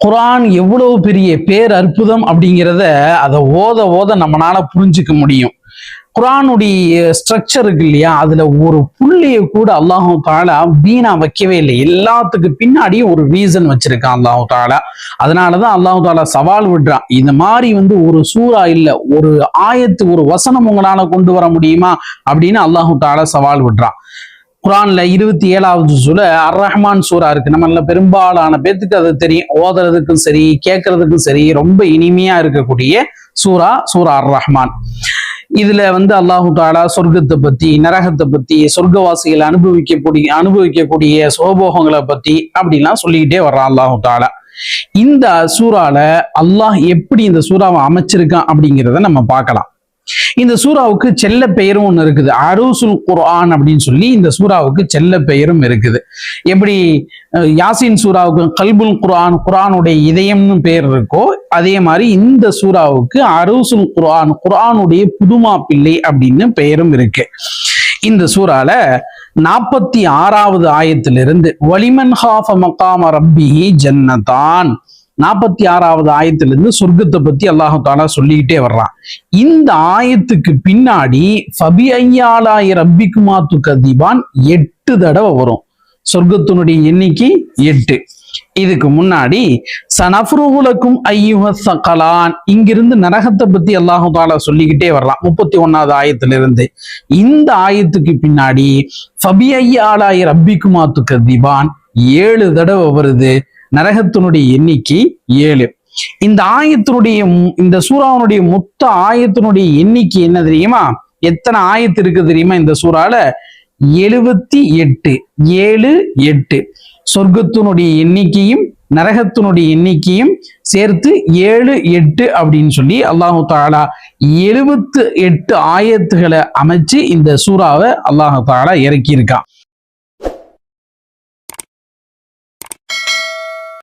குரான் எவ்வளவு பெரிய பேர் அற்புதம் அப்படிங்கிறத அதை ஓத ஓத நம்மளால புரிஞ்சுக்க முடியும். குரானுடைய ஸ்ட்ரக்சர் இருக்கு இல்லையா? அதுல ஒரு புள்ளியை கூட அல்லாஹு தாலா வீணா வைக்கவே இல்லை. எல்லாத்துக்கு பின்னாடியும் ஒரு ரீசன் வச்சிருக்கான் அல்லாஹு தாலா அதனாலதான் அல்லாஹு தாலா சவால் விடுறான். இந்த மாதிரி வந்து ஒரு சூறா இல்ல ஒரு ஆயத்து ஒரு வசனம் உங்களால கொண்டு வர முடியுமா? அப்படின்னு அல்லாஹு தாலா சவால் விடுறான். குரான்ல இருபத்தி ஏழாவது சூழ அர் ரஹ்மான் சூரா இருக்கு நம்மள பெரும்பாலான பேத்துக்கு அது தெரியும். ஓதுறதுக்கும் சரி கேட்கறதுக்கும் சரி ரொம்ப இனிமையா இருக்கக்கூடிய சூரா சூரா அர் ரஹ்மான் இதுல வந்து அல்லாஹு தாலா சொர்க்கத்தை பத்தி நரகத்தை பத்தி சொர்க்கவாசிகள் அனுபவிக்கக்கூடிய அனுபவிக்கக்கூடிய சோபோகங்களை பத்தி அப்படிலாம் சொல்லிக்கிட்டே வர்றான் அல்லாஹு தாலா இந்த சூறால அல்லாஹ் எப்படி இந்த சூறாவை அமைச்சிருக்கான் அப்படிங்கிறத நம்ம பார்க்கலாம். இந்த சூறாவுக்கு செல்ல பெயரும் ஒன்று இருக்குது. அரூசுல் குர்ஆன் அப்படின்னு சொல்லி இந்த சூறாவுக்கு செல்ல பெயரும் இருக்குது. எப்படி யாசின் சூறாவுக்கு கல்புல் குர்ஆன் குர்ஆனுடைய இதயம்னு பேர் இருக்கோ அதே மாதிரி இந்த சூறாவுக்கு அரூசுல் குர்ஆன் குர்ஆனுடைய புதுமா பிள்ளை அப்படின்னு பெயரும் இருக்கு. இந்த சூறால நாற்பத்தி ஆறாவது ஆயத்திலிருந்து வலிமன் ஹாஃப மக்காம ரப்பிஹி ஜன்னதான். நாற்பத்தி ஆறாவது ஆயத்திலிருந்து சொர்க்கத்தை பத்தி அல்லாஹு தாலா சொல்லிக்கிட்டே வர்றான். இந்த ஆயத்துக்கு பின்னாடி ஃபபி ஐயாலாய ரப்பிக்குமா துக்கதிபான் எட்டு தடவை வரும். சொர்க்கத்தினுடைய எண்ணிக்கை எட்டு. இதுக்கு முன்னாடி சனஃப்ருகுலக்கும் ஐயுஹ சகலான் இங்கிருந்து நரகத்தை பத்தி அல்லாஹு தாலா சொல்லிக்கிட்டே வரலாம் முப்பத்தி ஒன்னாவது ஆயத்திலிருந்து. இந்த ஆயத்துக்கு பின்னாடி ஃபபி ஐயாலாய ரப்பிக்குமா துக்கதிபான் ஏழு தடவை வருது. நரகத்தினுடைய எண்ணிக்கை ஏழு. இந்த ஆயத்தினுடைய மு- இந்த சூறாவினுடைய மொத்த ஆயத்தினுடைய எண்ணிக்கை என்ன தெரியுமா? எத்தனை ஆயத்து இருக்கு தெரியுமா இந்த சூறால? எழுபத்தி எட்டு. ஏழு எட்டு. சொர்க்கத்தினுடைய எண்ணிக்கையும் நரகத்தினுடைய எண்ணிக்கையும் சேர்த்து ஏழு எட்டு அப்படின்னு சொல்லி அல்லாஹு தாலா எழுபத்து எட்டு ஆயத்துகளை அமைச்சு இந்த சூறாவை அல்லாஹு தாலா இறக்கியிருக்கான்.